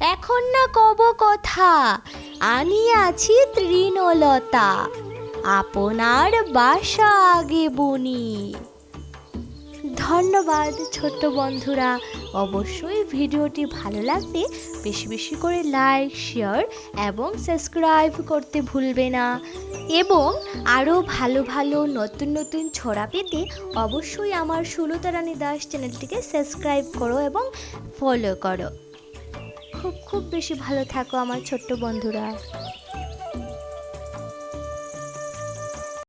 এখন না কব কথা। আনি আছি তৃণলতা। আপনার বাসা আগে বনি। ধন্যবাদ ছোট্ট বন্ধুরা। অবশ্যই ভিডিওটি ভালো লাগলে বেশি বেশি করে লাইক, শেয়ার এবং সাবস্ক্রাইব করতে ভুলবে না। এবং আরও ভালো ভালো নতুন নতুন ছড়া পেতে অবশ্যই আমার সুলতারানী দাস চ্যানেলটিকে সাবস্ক্রাইব করো এবং ফলো করো। খুব খুব বেশি ভালো থাকো আমার ছোট্ট বন্ধুরা।